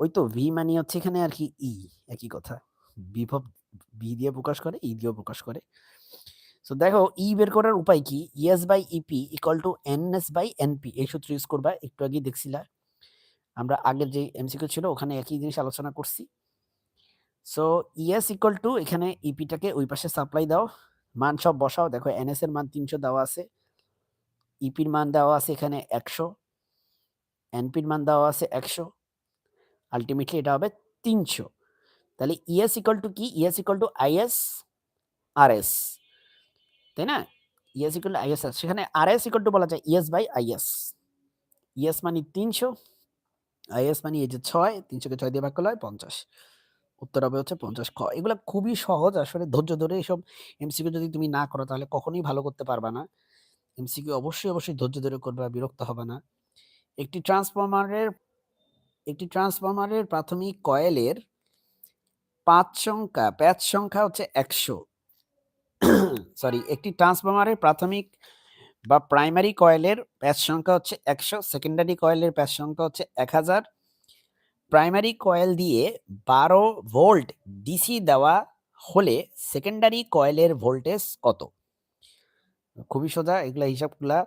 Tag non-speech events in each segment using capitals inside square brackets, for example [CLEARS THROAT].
ওই তো ভি মানে হচ্ছে এখানে আর কি ই একই কথা। বিভব বি দিয়ে প্রকাশ করে ই দিয়েও প্রকাশ করে। সো দেখো ই বের করার উপায় কি? ES by EP equal to N S by NP এই সূত্র ইউজ করবা, একটু আগে দেখছিলা। আমরা আগের যে এমসিকিউ ছিল, ওখানে একই জিনিস আলোচনা করছি। সো ইএস ইকুয়াল টু এখানে ইপিটাকে ওই পাশে সাপ্লাই দাও। মান সব বসাও, দেখো এনএস এর মান তিনশো দেওয়া আছে। ইপির মান দেওয়া আছে এখানে একশো। এনপির মান দেওয়া আছে একশো। আলটিমেটলি এটা হবে তিনশো। তাহলে ইএস ইকুয়াল টু কি? ES equal to is R S তাই না? ইএস ইকুয়াল টু আইএস সেখানে আর এস ইকুয়াল টু বলা যায় ইএস বাই আইএস ইএস মানে তিনশো আইএস মানে এই যে ছয়, তিনশোকে ছয় দিয়ে ভাগ করলে হয় পঞ্চাশ। উত্তর হবে হচ্ছে পঞ্চাশ খ এগুলো খুবই সহজ আসলে, ধৈর্য ধরে এসব এমসিকিউ যদি তুমি না করো, তাহলে কখনোই ভালো করতে পারবা না। এমসিকিউ অবশ্যই অবশ্যই ধৈর্য ধরে করবা, বিরক্ত হবে না। একটি ট্রান্সফরমারের একটি ট্রান্সফরমারের প্রাথমিক কয়েলের পাঁচ সংখ্যা, প্যাচ সংখ্যা হচ্ছে একশো। সরি, একটি ট্রান্সফরমারের প্রাথমিক বা প্রাইমারি কয়েলের প্যাচ সংখ্যা হচ্ছে একশো, সেকেন্ডারি কয়েলের প্যাচ সংখ্যা হচ্ছে এক হাজার। প্রাইমারি কয়েল দিয়ে বারো ভোল্ট ডিসি দেওয়া হলে সেকেন্ডারি কয়েলের ভোল্টেজ কত? খুবই সোজা, এগুলা হিসাবগুলা।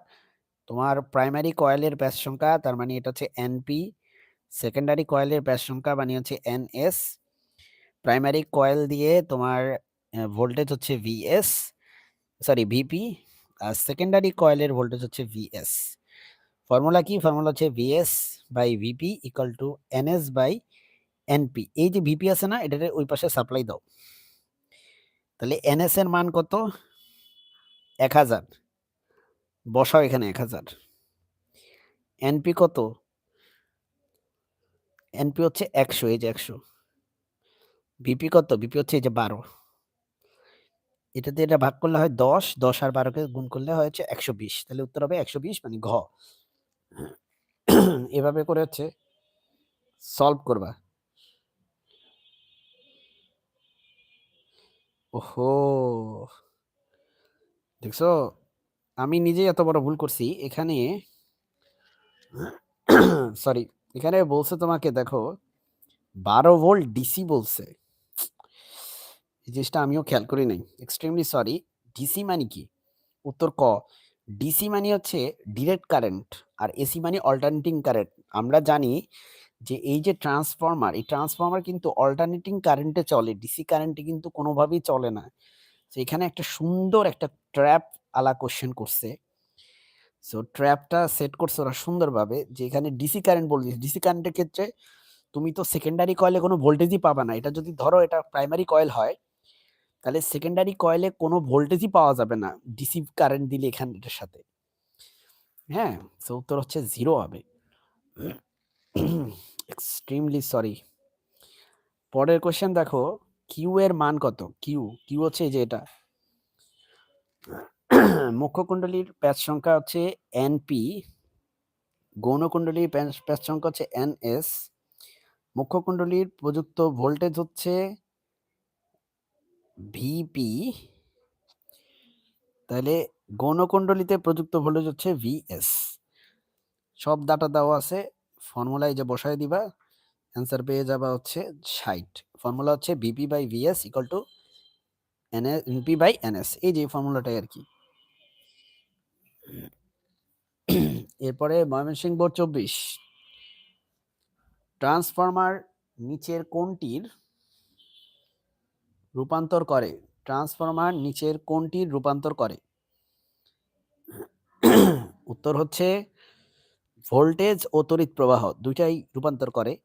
তোমার প্রাইমারি কয়েলের প্যাচ সংখ্যা, তার মানে এটা হচ্ছে এনপি সেকেন্ডারি কয়েলের প্যাচ সংখ্যা মানে হচ্ছে এনএস প্রাইমারি কয়েল দিয়ে তোমার ভোল্টেজ হচ্ছে ভিএস সরি ভিপি আর সেকেন্ডারি কয়েলের ভোল্টেজ হচ্ছে ভিএস ফর্মুলা কি? ফর্মুলা হচ্ছে VS by VP equal to NS by NP এই যে ভিপি আছে না এটাতে ওই পাশে সাপ্লাই দাও। তাহলে এনএস এর মান কত? এক হাজার। বসাও এখানে এক হাজার। এনপি কত? এনপি হচ্ছে একশো, এই যে একশো। ভিপি কত? বিপি হচ্ছে এই যে বারো। এটাতে এটা ভাগ করলে হয় দশ দশ আর বারোকে গুণ করলে হচ্ছে একশো বিশ। তাহলে উত্তর হবে একশো বিশ মানে ঘ। [CLEARS THROAT] এভাবে করে হচ্ছে সলভ করবা। ওহো। দেখছ? আমি নিজেই এত বড় ভুল করছি। এখানে [CLEARS THROAT] সরি এখানে বলছে তোমাকে, দেখো, বারো ভোল্ট ডিসি বলছে। এই জিনিসটা আমিও খেয়াল করি নাই। এক্সট্রিমলি সরি ডিসি মানে কি? উত্তর ক, ডিসি মানে হচ্ছে ডিরেক্ট কারেন্ট আর এসি মানে অল্টারনেটিং কারেন্ট আমরা জানি যে এই যে ট্রান্সফর্মার এই ট্রান্সফর্মার কিন্তু অল্টারনেটিং কারেন্টে চলে, ডিসি কারেন্টে কিন্তু কোনোভাবেই চলে না। তো এখানে একটা সুন্দর একটা ট্র্যাপ আলা কোশ্চেন করছে। সো ট্র্যাপটা সেট করছে ওরা সুন্দরভাবে, যে এখানে ডিসি কারেন্ট বলে ডিসি কারেন্টের ক্ষেত্রে তুমি তো সেকেন্ডারি কয়েলে কোনো ভোল্টেজই পাবা না। এটা যদি ধরো এটা প্রাইমারি কয়েল হয়, তাহলে সেকেন্ডারি কয়েলে কোনো ভোল্টেজই পাওয়া যাবে না ডিসি কারেন্ট দিলে এখানে এটার সাথে। হ্যাঁ? সো উত্তর হচ্ছে জিরো হবে। এক্সট্রিমলি সরি পরের কোয়েশ্চেন দেখো কিউ এর মান কত? কিউ কিউ হচ্ছে যে এটা। [CLEARS THROAT] মুখ্য কুণ্ডলীর প্যাচ সংখ্যা হচ্ছে এনপি গৌণকুণ্ডলীর প্যাচ সংখ্যা হচ্ছে এনএস মুখ্য কুণ্ডলীর প্রযুক্ত ভোল্টেজ হচ্ছে ভিপি তাহলে গৌণকুণ্ডলীতে প্রযুক্ত ভোল্টেজ হচ্ছে ভিএস সব ডাটা দেওয়া আছে ফর্মুলায় যে বসায় দিবা অ্যান্সার পেয়ে যাবা হচ্ছে ষাট। ফর্মুলা হচ্ছে VP by VS equal to NS VP by NS এই যে ফর্মুলাটাই আর কি। এরপরে ময়মনসিংহ বোর্ড চব্বিশ। ট্রান্সফরমার নিচের কোনটির রূপান্তর করে। ট্রান্সফরমার নিচের কোনটির রূপান্তর করে। উত্তর হচ্ছে ভোল্টেজ ও তড়িৎ প্রবাহ দুইটাই রূপান্তর করে।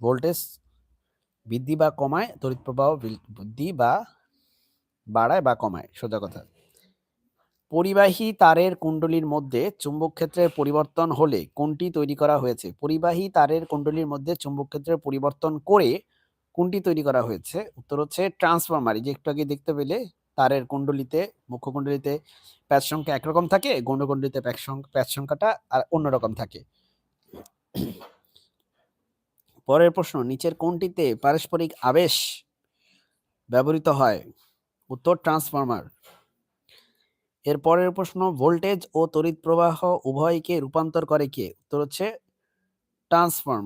ভোল্টেজ বৃদ্ধি বা কমায়, তড়িৎ প্রবাহ বৃদ্ধি বা বাড়ায় বা কমায়, সোজা কথা। পরিবাহী তারের কুণ্ডলীর মধ্যে চুম্বক ক্ষেত্রের পরিবর্তন হলে কোনটি তৈরি করা হয়েছে? পরিবাহী তারের কুণ্ডলীর মধ্যে চুম্বক ক্ষেত্রের পরিবর্তন করে কোনটি তৈরি করা হয়েছে? উত্তর হচ্ছে ট্রান্সফরমার। যে একটু আগে দেখতে পেলে, তারের কুণ্ডলিতে মুখ্য কুণ্ডলিতে প্যাচ সংখ্যা একরকম থাকে গৌণ কুণ্ডলিতে প্যাচ সংখ্যাটা আর অন্যরকম থাকে। পরের প্রশ্ন, নিচের কোনটিতে পারস্পরিক আবেশ ব্যবহৃত হয়? উত্তর ট্রান্সফরমার। এর পরের প্রশ্ন ভোল্টেজ ও তড়িৎ প্রবাহ উভয়কে রূপান্তর করে কে? উত্তর হচ্ছে ট্রান্সফর্ম।